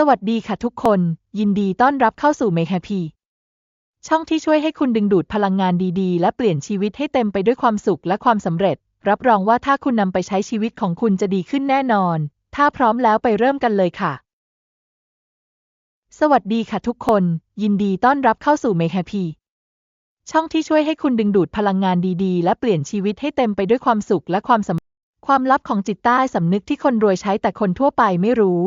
สวัสดีค่ะทุกคน ยินดีต้อนรับเข้าสู่ Make Happy ช่องที่ช่วยให้คุณดึงดูดพลังงานดีๆ และเปลี่ยนชีวิตให้เต็มไปด้วยความสุขและความสำเร็จ รับรองว่าถ้าคุณนำไปใช้ชีวิตของคุณจะดีขึ้นแน่นอน ถ้าพร้อมแล้วไปเริ่มกันเลยค่ะ สวัสดีค่ะทุกคน ยินดีต้อนรับเข้าสู่ Make Happy ช่องที่ช่วยให้คุณดึงดูดพลังงานดีๆ และเปลี่ยนชีวิตให้เต็มไปด้วยความสุขและความสำความลับของจิตใต้สำนึกที่คนรวยใช้แต่คนทั่วไปไม่รู้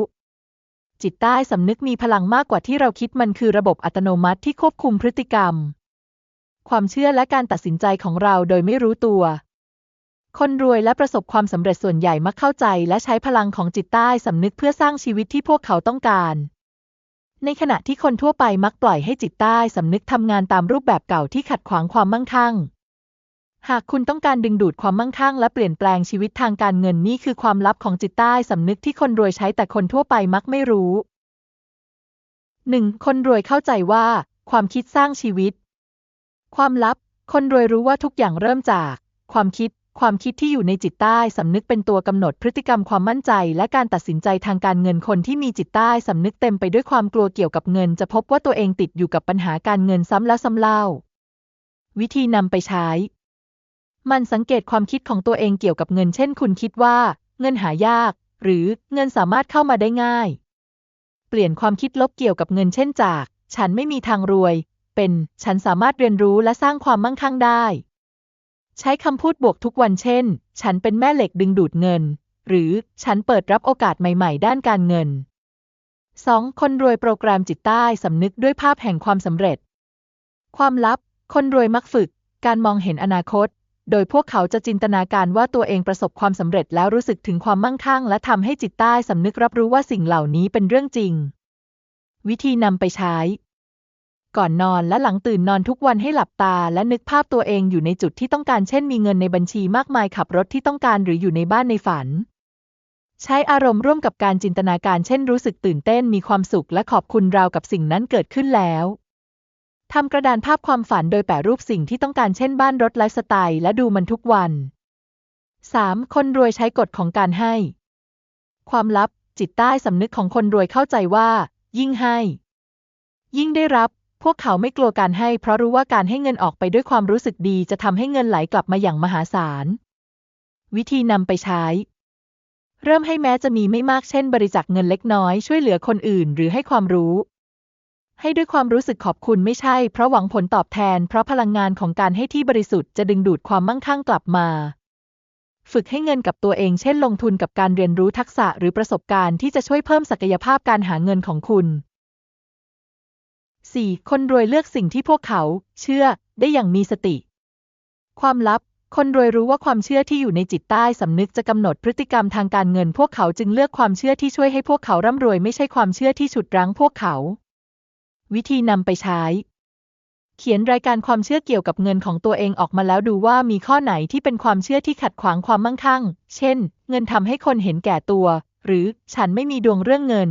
จิตใต้สำนึกมีพลังมากกว่าที่เราคิดมันคือระบบอัตโนมัติที่ควบคุมพฤติกรรม ความเชื่อและการตัดสินใจของเราโดยไม่รู้ตัว คนรวยและประสบความสำเร็จส่วนใหญ่มักเข้าใจและใช้พลังของจิตใต้สำนึกเพื่อสร้างชีวิตที่พวกเขาต้องการ ในขณะที่คนทั่วไปมักปล่อยให้จิตใต้สำนึกทำงานตามรูปแบบเก่าที่ขัดขวางความมั่งคั่ง หากคุณต้องการดึงดูดความมั่งคั่งและเปลี่ยนแปลงชีวิตทางการเงินนี่คือความลับของจิตใต้สำนึกที่คนรวยใช้แต่คนทั่วไปมักไม่รู้ 1. คนรวยเข้าใจว่า ความคิดสร้างชีวิต ความลับ คนรวยรู้ว่าทุกอย่างเริ่มจาก ความคิด ความคิดที่อยู่ในจิตใต้สำนึกเป็นตัวกำหนดพฤติกรรมความมั่นใจ และการตัดสินใจทางการเงินคนที่มีจิตใต้สำนึกเต็มไปด้วยความกลัวเกี่ยวกับเงิน จะพบว่าตัวเองติดอยู่กับปัญหาการเงินซ้ำแล้วซ้ำเล่า วิธีนำไปใช้ มันสังเกตความคิดของตัวเองเกี่ยวกับเงินเช่นคุณคิดว่า เงินหายาก หรือเงินสามารถเข้ามาได้ง่าย เปลี่ยนความคิดลบเกี่ยวกับเงินเช่นจาก ฉันไม่มีทางรวย เป็นฉันสามารถเรียนรู้และสร้างความมั่งคั่งได้ ใช้คำพูดบวกทุกวันเช่น ฉันเป็นแม่เหล็กดึงดูดเงิน หรือฉันเปิดรับโอกาสใหม่ ๆ ด้านการเงิน 2. คนรวยโปรแกรมจิตใต้สำนึกด้วยภาพแห่งความสำเร็จ ความลับ คนรวยมักฝึก การมองเห็นอนาคต โดยพวกเขาจะจินตนาการว่าตัวเองประสบความสำเร็จแล้วรู้สึกถึงความมั่งคั่ง และทำให้จิตใต้สำนึกรับรู้ว่าสิ่งเหล่านี้เป็นเรื่องจริง วิธีนำไปใช้ ก่อนนอนและหลังตื่นนอนทุกวันให้หลับตา และนึกภาพตัวเองอยู่ในจุดที่ต้องการเช่นมีเงินในบัญชีมากมายขับรถที่ต้องการหรืออยู่ในบ้านในฝัน ใช้อารมณ์ร่วมกับการจินตนาการเช่นรู้สึกตื่นเต้นมีความสุขและขอบคุณราวกับสิ่งนั้นเกิดขึ้นแล้ว ทำกระดานภาพความฝันโดยแปะรูปสิ่งที่ต้องการเช่นบ้านรถไลฟ์สไตล์และดูมันทุกวัน 3. คนรวยใช้กฎของการให้ ความลับ จิตใต้สำนึกของคนรวยเข้าใจว่า ยิ่งให้ ยิ่งได้รับ พวกเขาไม่กลัวการให้ เพราะรู้ว่าการให้เงินออกไปด้วยความรู้สึกดีจะทำให้เงินไหลกลับมาอย่างมหาศาล วิธีนำไปใช้ เริ่มให้แม้จะมีไม่มากเช่น บริจาคเงินเล็กน้อยช่วยเหลือคนอื่น หรือให้ความรู้ ให้ด้วยความรู้สึกขอบคุณไม่ใช่เพราะหวังผลตอบแทน เพราะพลังงานของการให้ที่บริสุทธิ์จะดึงดูดความมั่งคั่งกลับมา ฝึกให้เงินกับตัวเองเช่นลงทุนกับการเรียนรู้ทักษะหรือประสบการณ์ที่จะช่วยเพิ่มศักยภาพการหาเงินของคุณ 4. คนรวยเลือกสิ่งที่พวกเขา เชื่อ ได้อย่างมีสติ ความลับ คนรวยรู้ว่าความเชื่อที่อยู่ในจิตใต้สำนึกจะกำหนดพฤติกรรมทางการเงิน พวกเขาจึงเลือกความเชื่อที่ช่วยให้พวกเขาร่ำรวยไม่ใช่ความเชื่อที่ฉุดรั้งพวกเขา วิธีนำไปใช้ เขียนรายการความเชื่อเกี่ยวกับเงินของตัวเองออกมาแล้วดูว่ามีข้อไหนที่เป็นความเชื่อที่ขัดขวางความมั่งคั่ง เช่น เงินทำให้คนเห็นแก่ตัว หรือฉันไม่มีดวงเรื่องเงิน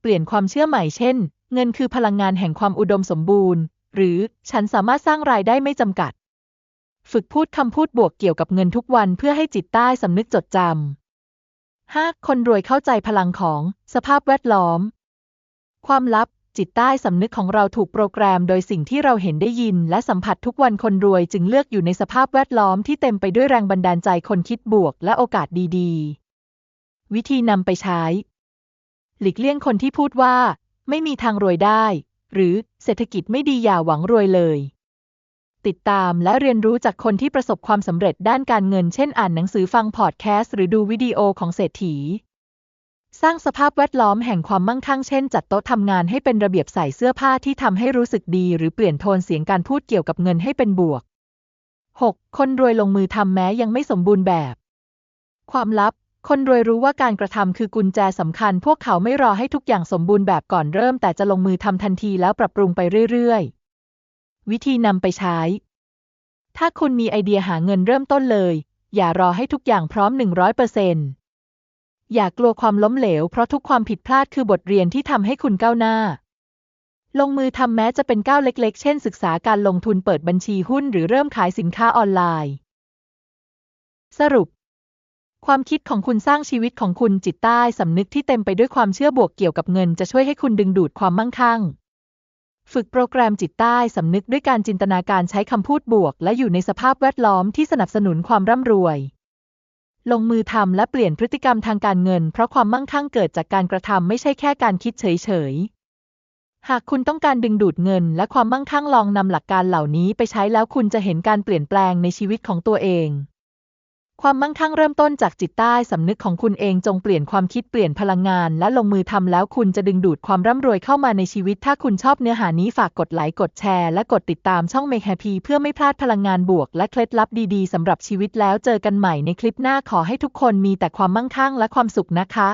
เปลี่ยนความเชื่อใหม่เช่น เงินคือพลังงานแห่งความอุดมสมบูรณ์ หรือฉันสามารถสร้างรายได้ไม่จำกัด ฝึกพูดคำพูดบวกเกี่ยวกับเงินทุกวันเพื่อให้จิตใต้สำนึกจดจำ 5. คนรวยเข้าใจพลังของสภาพแวดล้อม ความลับ จิตใต้สำนึกของเราถูกโปรแกรมโดยสิ่งที่เราเห็นได้ยิน และสัมผัสทุกวันคนรวยจึงเลือกอยู่ในสภาพแวดล้อมที่เต็มไปด้วยแรงบันดาลใจคนคิดบวกและโอกาสดีๆ วิธีนำไปใช้ หลีกเลี่ยงคนที่พูดว่า ไม่มีทางรวยได้ หรือเศรษฐกิจไม่ดีอย่าหวังรวยเลย ติดตามและเรียนรู้จากคนที่ประสบความสำเร็จด้านการเงิน เช่น อ่านหนังสือฟังพอดแคสต์หรือดูวิดีโอของเศรษฐี สร้างสภาพแวดล้อมแห่งความมั่งคั่งเช่นจัดโต๊ะทำงานให้เป็นระเบียบใส่เสื้อผ้าที่ทำให้รู้สึกดีหรือเปลี่ยนโทนเสียงการพูดเกี่ยวกับเงินให้เป็นบวก 6. คนรวยลงมือทำแม้ยังไม่สมบูรณ์แบบ ความลับ คนรวยรู้ว่าการกระทำคือกุญแจสำคัญ พวกเขาไม่รอให้ทุกอย่างสมบูรณ์แบบก่อนเริ่ม แต่จะลงมือทำทันทีแล้วปรับปรุงไปเรื่อยๆ วิธีนำไปใช้ ถ้าคุณมีไอเดียหาเงินเริ่มต้นเลย อย่ารอให้ทุกอย่างพร้อม 100% อย่ากลัวความล้มเหลว เพราะทุกความผิดพลาดคือบทเรียนที่ทำให้คุณก้าวหน้า ลงมือทำแม้จะเป็นก้าวเล็ก ๆ เช่น ศึกษาการลงทุนเปิดบัญชีหุ้นหรือเริ่มขายสินค้าออนไลน์ สรุป ความคิดของคุณสร้างชีวิตของคุณจิตใต้สำนึกที่เต็มไปด้วยความเชื่อบวกเกี่ยวกับเงิน จะช่วยให้คุณดึงดูดความมั่งคั่ง ฝึกโปรแกรมจิตใต้สำนึกด้วยการจินตนาการใช้คำพูดบวก และอยู่ในสภาพแวดล้อมที่สนับสนุนความร่ำรวย ลงมือทำและเปลี่ยนพฤติกรรมทางการเงิน เพราะความมั่งคั่งเกิดจากการกระทำไม่ใช่แค่การคิดเฉยๆ หากคุณต้องการดึงดูดเงิน และความมั่งคั่งลองนำหลักการเหล่านี้ไปใช้แล้วคุณจะเห็นการเปลี่ยนแปลงในชีวิตของตัวเอง ความมั่งคั่งเริ่มต้นจากจิตใต้สำนึกของคุณเองจงเปลี่ยนความคิดเปลี่ยนพลังงาน และลงมือทำแล้วคุณจะดึงดูดความร่ำรวยเข้ามาในชีวิต ถ้าคุณชอบเนื้อหานี้ฝากกดไลค์กดแชร์และกดติดตามช่อง Make Happy เพื่อไม่พลาดพลังงานบวก และเคล็ดลับดีๆสำหรับชีวิตแล้วเจอกันใหม่ในคลิปหน้าขอให้ทุกคนมีแต่ความมั่งคั่งและความสุขนะคะ